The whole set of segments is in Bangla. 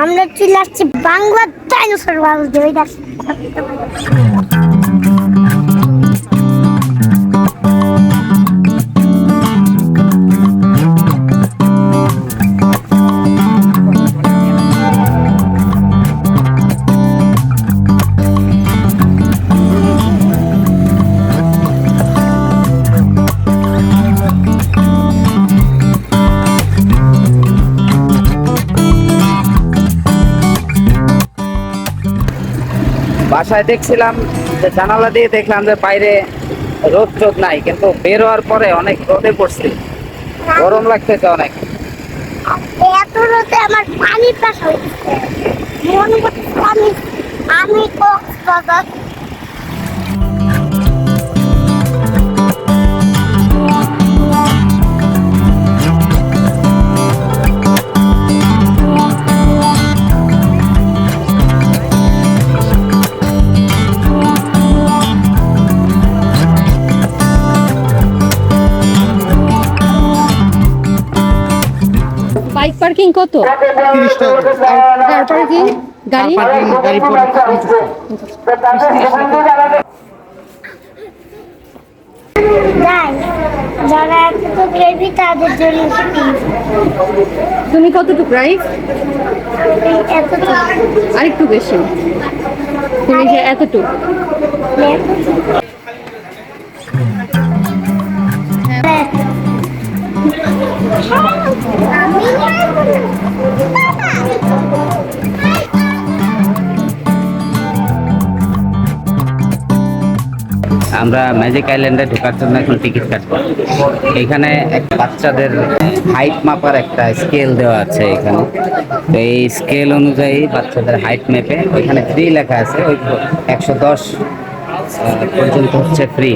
আমরা চলে আসছি বাংলা ডাইনোসর বাবুদের ওই বাসায় দেখছিলাম, যে জানালা দিয়ে দেখলাম যে বাইরে রোদ টোদ নাই, কিন্তু বের হওয়ার পরে অনেক রোদে পড়ছে। গরম লাগতেছে অনেক। এত রোদে আমার পানি হয়েছে আমি আমি কক্সবাজার কত? তিরিশ টাকা কার। পার্কিং গাড়ি? গাড়ি যারা এত গ্রেভি তাদের জন্য তুমি কতটুকু আরেকটু বেশি। তুমি যে এতটুকু। আমরা ম্যাজিক আইল্যান্ডে ঢোকার জন্য এখন টিকিট কাটবো। এখানে এক বাচ্চাদের হাইট মাপার একটা স্কেল দেওয়া আছে এখানে। তো এই স্কেল অনুযায়ী বাচ্চাদের হাইট মেপে ওইখানে ফ্রি লেখা আছে, ওই একশো দশ পর্যন্ত হচ্ছে ফ্রি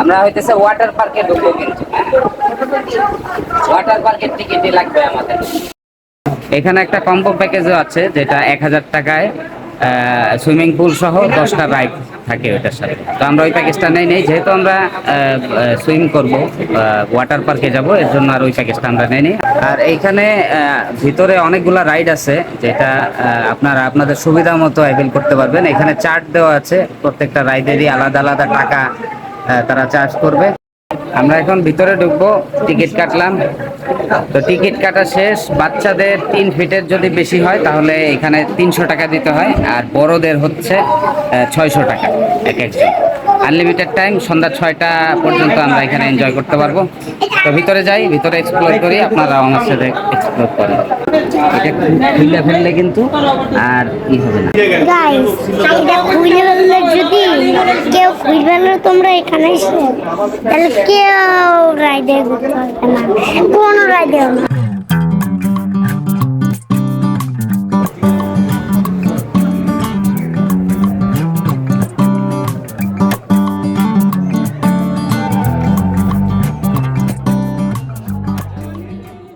আমরা হইতেছে ওয়াটার পার্কে ঢুকবো কিন্তু ওয়াটার পার্কের টিকিটই লাগবে আমাদের। এখানে একটা কম্বো প্যাকেজও আছে, যেটা এক হাজার টাকায় সুইমিং পুল সহ দশটা রাইড থাকে ওইটার সাথে। তো আমরা ওই প্যাকেজটা নেই নেই যেহেতু আমরা সুইম করব ওয়াটার পার্কে যাব, এর জন্য আর ওই প্যাকেজটা আমরা নেই নি আর এইখানে ভিতরে অনেকগুলা রাইড আছে, যেটা আপনারা আপনাদের সুবিধা মতো অ্যাভেল করতে পারবেন। এখানে চার্ট দেওয়া আছে, প্রত্যেকটা রাইডেরই আলাদা আলাদা টাকা তারা চার্জ করবে। আমরা এখন ভিতরে ঢুকবো, টিকিট কাটলাম। তো টিকিট কাটা শেষ, বাচ্চাদের তিন ফিটের যদি বেশি হয়, তাহলে এখানে তিনশো টাকা দিতে হয়, আর বড়দের হচ্ছে ছয়শো টাকা, এক একজন। আনলিমিটেড টাইম সন্ধ্যা ছয়টা পর্যন্ত আমরা এখানে এনজয় করতে পারব। তো ভিতরে যাই, ভিতরে এক্সপ্লোর করি, আপনারা আমার সাথে এক্সপ্লোর করেন। এটা ফেললে কিন্তু আর ই হবে না। তোমরা এখানে তাহলে কেউ রাইডে পারবে না। কোনো না।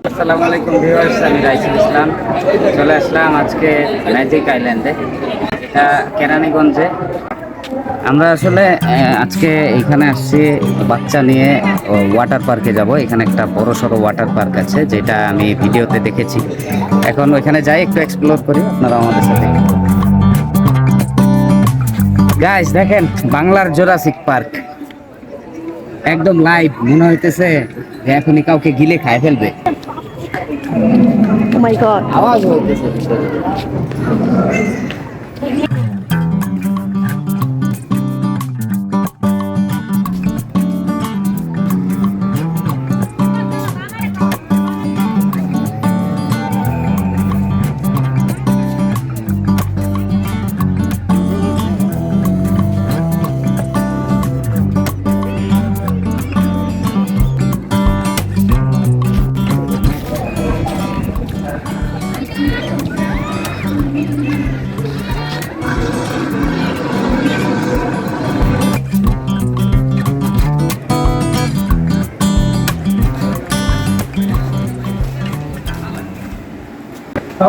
আসসালামু আলাইকুম ভিউয়ার্স, আমি রাইসুল ইসলাম। চলে আসলাম আজকে ম্যাজিক আইল্যান্ডে কেরানীগঞ্জে। আমরা আসলে আজকে এখানে আসছি বাচ্চা নিয়ে ওয়াটার পার্কে যাব। এখানে একটা বড় সড়ো ওয়াটার পার্ক আছে যেটা আমি ভিডিওতে দেখেছি। এখন ওইখানে যাই একটু এক্সপ্লোর করি আপনারা আমাদের সাথে। গাইস দেখেন বাংলার জোরাসিক পার্ক একদম লাইভ মনে হইতেছে যে এখনই কাউকে গিলে খায় ফেলবে। গড আওয়াজ হইতেছে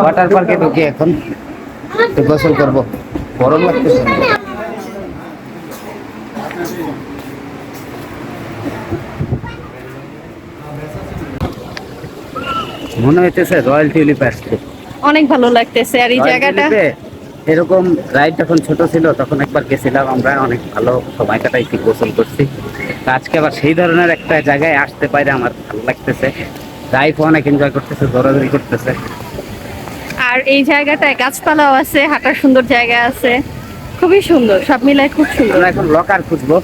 ওয়াটার পার্কে ঢুকি এখন গোসল করব। গরম লাগতেছে। মনে হইতেছে রয়্যাল টিউলিপ আসছে। অনেক ভালো লাগতেছে। আর এই জায়গাটা? এরকম রাইড যখন ছোট ছিল তখন একবার গেছিলাম আমরা। অনেক ভালো সময় কাটাইছি গোসল করছি। আজকে আবার সেই ধরনের একটা জায়গায় আসতে পারে আমার ভালো লাগতেছে। লাইফ অনেক এনজয় করতেছে দৌড়াদৌড়ি করতেছে। আর এই জায়গাটায় গাছপালাও আছে, হাঁটার সুন্দর জায়গা আছে। খুবই সুন্দর, সব মিলাই খুব সুন্দর। এখন লকার খুঁজবো।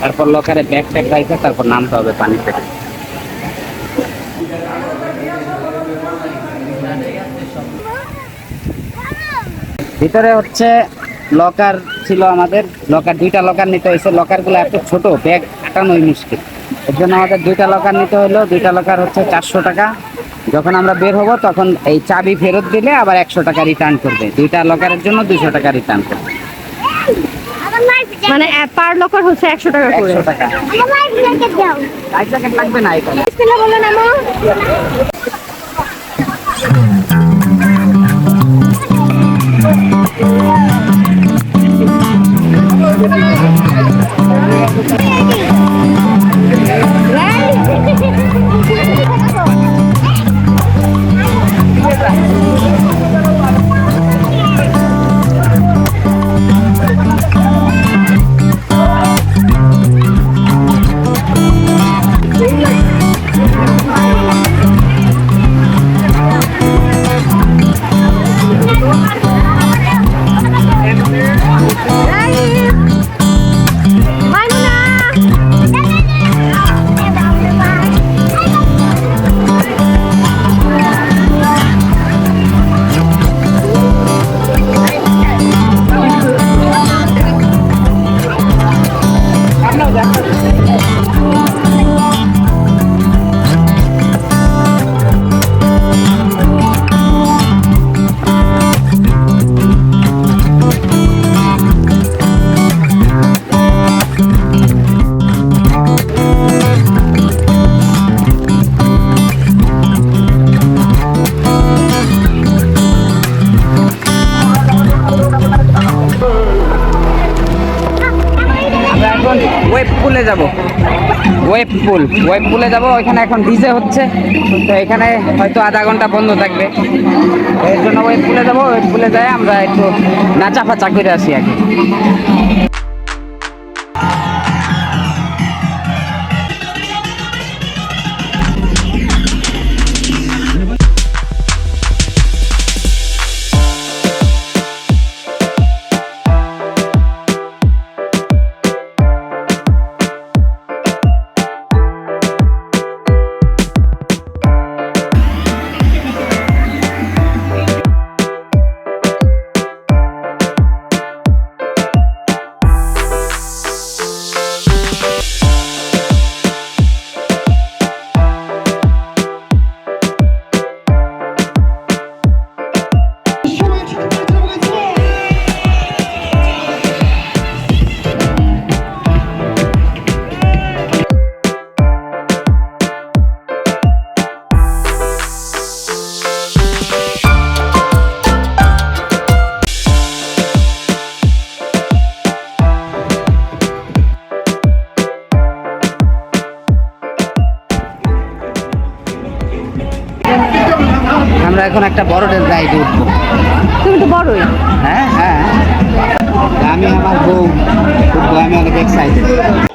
তারপর লকারে ব্যাগ ট্যাগ রাখবে তারপর নামতে হবে পানিতে। ভিতরে হচ্ছে লকার ছিল আমাদের। লকার দুইটা লকার নিতে হয়েছে। লকারগুলো এত ছোট ব্যাগ আটানোই মুশকিল। এর জন্য আমাদের দুইটা লকার নিতে হলো। দুইটা লকার হচ্ছে চারশো টাকা। যখন আমরা বের হব তখন এই চাবি ফেরত দিলে আবার একশো টাকা রিটার্ন করবে। দুইটা লকারের জন্য দুশো টাকা রিটার্ন করবে। মানে পার লোকার হচ্ছে একশো টাকা করে। একশো টাকা। আমার পুলে যাব? ওয়েব পুল। ওয়েব পুলে যাব, ওইখানে এখন ডিজে হচ্ছে। তো এখানে হয়তো আধা ঘণ্টা বন্ধ থাকবে। এর জন্য ওয়েব পুলে যাব। ওয়েব পুলে যাই আমরা একটু নাচা ফাচা করে আসি আগে। বউ উঠবো আমি অনেক এক্সাইটেড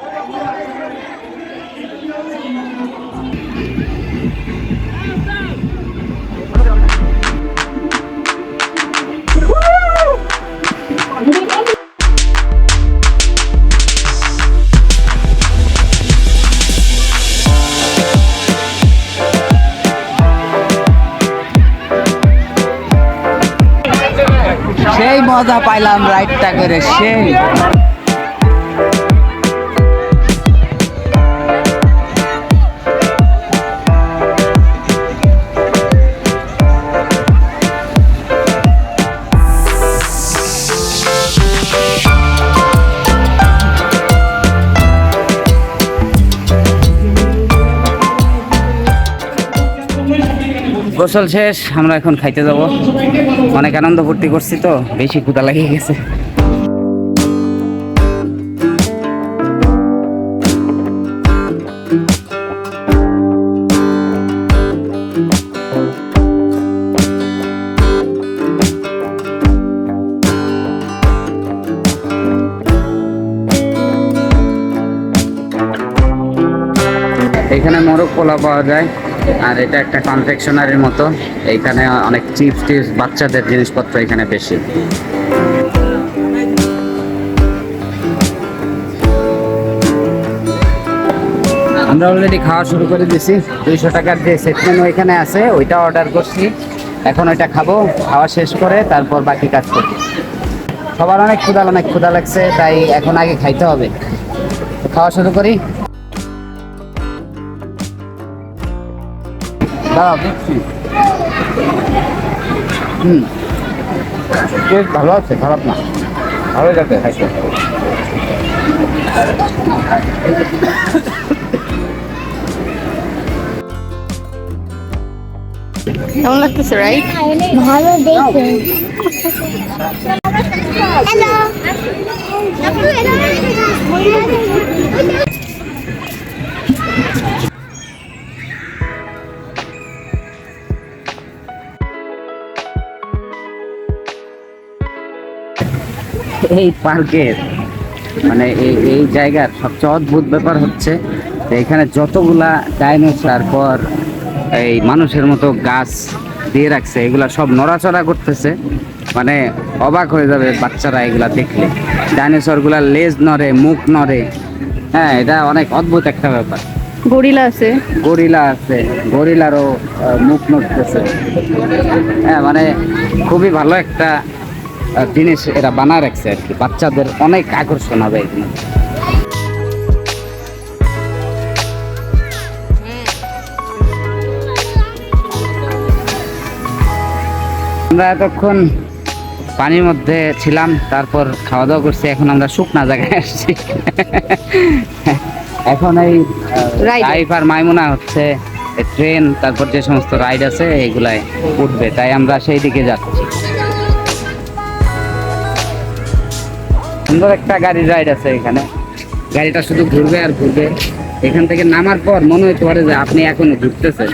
মজা পাইলাম রাইডটা করে সেই গোসল শেষ, আমরা এখন খাইতে যাব। অনেক আনন্দ ফুর্তি করছি তো, বেশি কুদা লাগিয়ে গেছে। এখানে মোরগ পোলা পাওয়া যায়। আর এটা একটা কনফেকশনারির মতো। এইখানে অনেক চিপস টিপস, বাচ্চাদের জিনিসপত্র এখানে বেশি। আমরা অলরেডি খাওয়া শুরু করে দিয়েছি। দুইশো টাকার যে সেট মেনু এখানে আছে, ওইটা অর্ডার করছি। এখন ওইটা খাব, খাওয়া শেষ করে তারপর বাকি কাজ করব। সবার অনেক ক্ষুধা অনেক ক্ষুধা লাগছে, তাই এখন আগে খাইতে হবে। খাওয়া শুরু করি। দাঁড়াও, দিচ্ছি। হুম। বেশ ভালো আছে খারাপ না। ভালো যাচ্ছে খাইতে। কেমন লাগতেছে রাইট ভালো দেখে হ্যালো এই পার্কের মানে এই এই জায়গার সবচেয়ে অদ্ভুত ব্যাপার হচ্ছে যে এখানে যতগুলা ডাইনোসর পর এই মানুষের মতো গাছ দিয়ে রাখছে এগুলা সব নড়াচড়া করতেছে। মানে অবাক হয়ে যাবে বাচ্চারা এগুলা দেখলে। ডাইনোসরগুলা লেজ নড়ে মুখ নড়ে। হ্যাঁ এটা অনেক অদ্ভুত একটা ব্যাপার। গরিলা আছে। গরিলা আছে গরিলারও মুখ নড়তেছে। হ্যাঁ মানে খুবই ভালো একটা জিনিস এরা বানা রাখছে আর কি। বাচ্চাদের অনেক আকর্ষণ হবে এখানে। আমরা এতক্ষণ পানির মধ্যে ছিলাম তারপর খাওয়া দাওয়া করছি এখন আমরা শুকনা জায়গায় আসছি। এখন এই। লাইফ আর মাইমুনা হচ্ছে ট্রেন তারপর যে সমস্ত রাইড আছে এগুলাই উঠবে। তাই আমরা সেই দিকে যাচ্ছি। সুন্দর একটা গাড়ির রাইড আছে এখানে। গাড়িটা শুধু ঘুরবে আর ঘুরবে। এখান থেকে নামার পর মনে হতে পারে যে আপনি এখনও ঘুরতেছেন।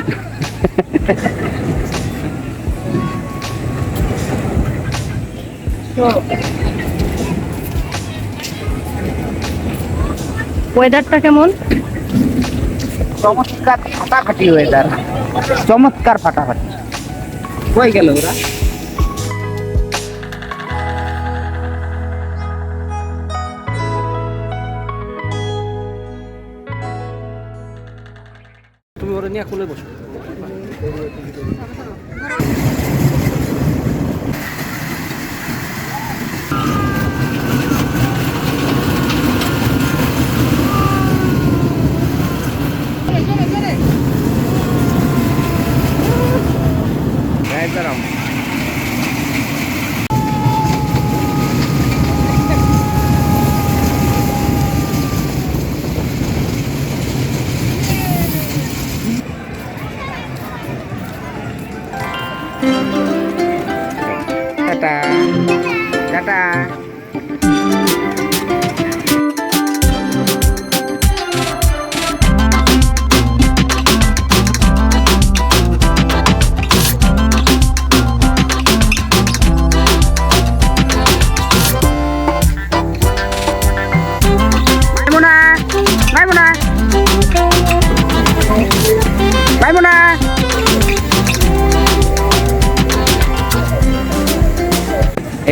ওয়েদারটা কেমন? চমৎকার ফাটাফাটি ওয়েদার চমৎকার ফাটাফাটি। কই গেল ওরা? তুমি ওরা নিয়ে কোলে বসো Dadah.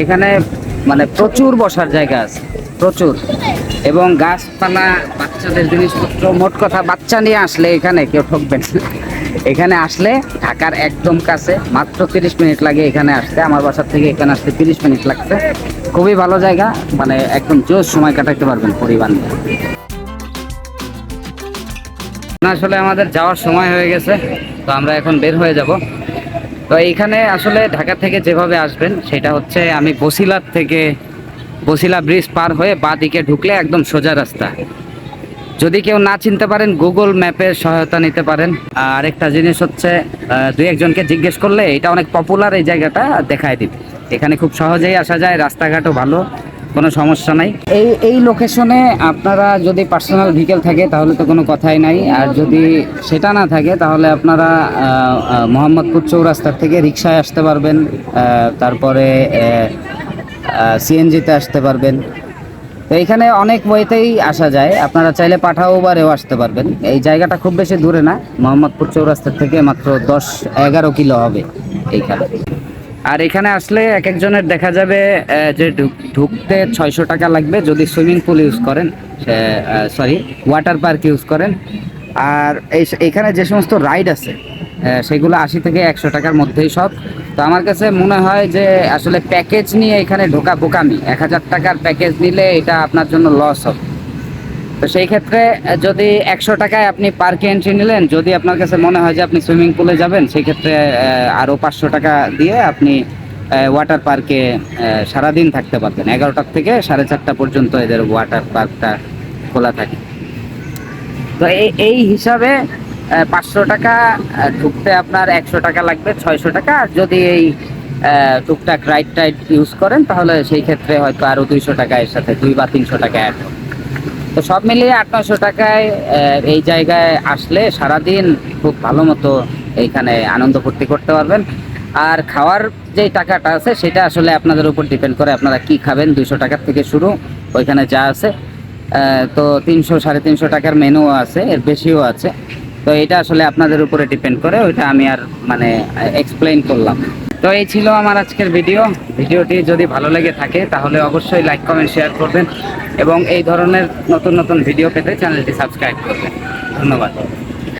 এখানে মানে প্রচুর বসার জায়গা আছে, প্রচুর। এবং গাছপালা, বাচ্চাদের জিনিসপত্র, মোট কথা বাচ্চা নিয়ে আসলে এখানে কেউ ঠকবেন। এখানে আসলে ঢাকার একদম কাছে, মাত্র তিরিশ মিনিট লাগে এখানে আসতে। আমার বাসার থেকে এখানে আসতে তিরিশ মিনিট লাগছে। খুবই ভালো জায়গা মানে একদম জোর সময় কাটাতে পারবেন পরিবার নিয়ে। আসলে আমাদের যাওয়ার সময় হয়ে গেছে, তো আমরা এখন বের হয়ে যাব। তো এইখানে আসলে ঢাকা থেকে যেভাবে আসবেন, সেটা হচ্ছে আমি বসিলার থেকে বসিলা ব্রিজ পার হয়ে বা দিকে ঢুকলে একদম সোজা রাস্তা। যদি কেউ না চিনতে পারেন গুগল ম্যাপের সহায়তা নিতে পারেন। আর একটা জিনিস হচ্ছে দুই একজনকে জিজ্ঞেস করলে এটা অনেক পপুলার এই জায়গাটা দেখায় দিবে। এখানে খুব সহজেই আসা যায়, রাস্তাঘাটও ভালো। কোনো সমস্যা নাই। এই এই লোকেশনে আপনারা যদি পার্সোনাল ভেহিকেল থাকে, তাহলে তো কোনো কথাই নাই। আর যদি সেটা না থাকে, তাহলে আপনারা মোহাম্মদপুর চৌরাস্তার থেকে রিক্সায় আসতে পারবেন তারপরে সিএনজিতে আসতে পারবেন। তো এখানে অনেক ওয়েতেই আসা যায়। আপনারা চাইলে পাঠাও বারেও আসতে পারবেন। এই জায়গাটা খুব বেশি দূরে না। মোহাম্মদপুর চৌরাস্তার থেকে মাত্র দশ এগারো কিলো হবে এইখানে। আর এখানে আসলে এক একজনের দেখা যাবে যে ঢুক- ঢুকতে ছয়শো টাকা লাগবে যদি সুইমিং পুল ইউজ করেন সরি, ওয়াটার পার্ক ইউজ করেন। আর এই এখানে যে সমস্ত রাইড আছে সেগুলো আশি থেকে একশো টাকার মধ্যেই সব। তো আমার কাছে মনে হয় যে আসলে প্যাকেজ নিয়ে এখানে ঢোকা বোকামি। এক হাজার টাকার প্যাকেজ নিলে এটা আপনার জন্য লস হবে। তো সেই ক্ষেত্রে যদি একশো টাকায় আপনি পার্কে এন্ট্রি নিলেন, যদি আপনার কাছে মনে হয় যে আপনি সুইমিং পুলে যাবেন, সেই ক্ষেত্রে আরও পাঁচশো টাকা দিয়ে আপনি ওয়াটার পার্কে সারাদিন থাকতে পারবেন। এগারোটার থেকে সাড়ে চারটা পর্যন্ত এদের ওয়াটার পার্কটা খোলা থাকে। তো এই হিসাবে পাঁচশো টাকা ঢুকতে আপনার একশো টাকা লাগবে, ছয়শো টাকা। আর যদি এই টুকটাক রাইড টাইড ইউজ করেন, তাহলে সেই ক্ষেত্রে হয়তো আরও দুইশো টাকা এর সাথে, দুই বা তিনশো টাকা অ্যাড হবে। তো সব মিলিয়ে আট নশো টাকায় এই জায়গায় আসলে সারাদিন খুব ভালো মতো এইখানে আনন্দ ফুর্তি করতে পারবেন। আর খাওয়ার যে টাকাটা আছে, সেটা আসলে আপনাদের উপর ডিপেন্ড করে আপনারা কি খাবেন। দুইশো টাকার থেকে শুরু, ওইখানে যা আছে। তো তিনশো, সাড়ে তিনশো টাকার মেনুও আছে, এর বেশিও আছে। তো এটা আসলে আপনাদের উপরে ডিপেন্ড করে, ওইটা আমি আর মানে এক্সপ্লেইন করলাম। তো এই ছিল আমার আজকের ভিডিও। ভিডিওটি যদি ভালো লেগে থাকে, তাহলে অবশ্যই লাইক, কমেন্ট, শেয়ার করবেন এবং এই ধরনের নতুন নতুন ভিডিও পেতে চ্যানেলটি সাবস্ক্রাইব করবেন। ধন্যবাদ।